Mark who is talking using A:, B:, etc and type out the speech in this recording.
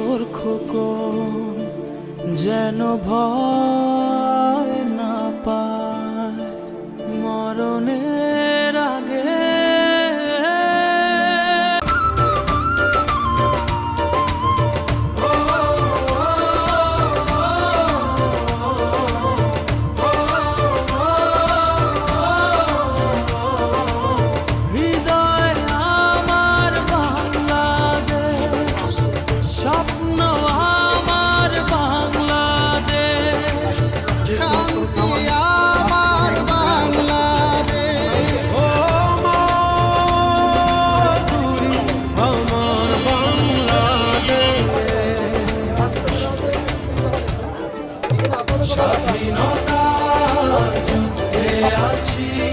A: মূর্খ কোন যেন ভয় স্বাধীনতার যুদ্ধে আছি।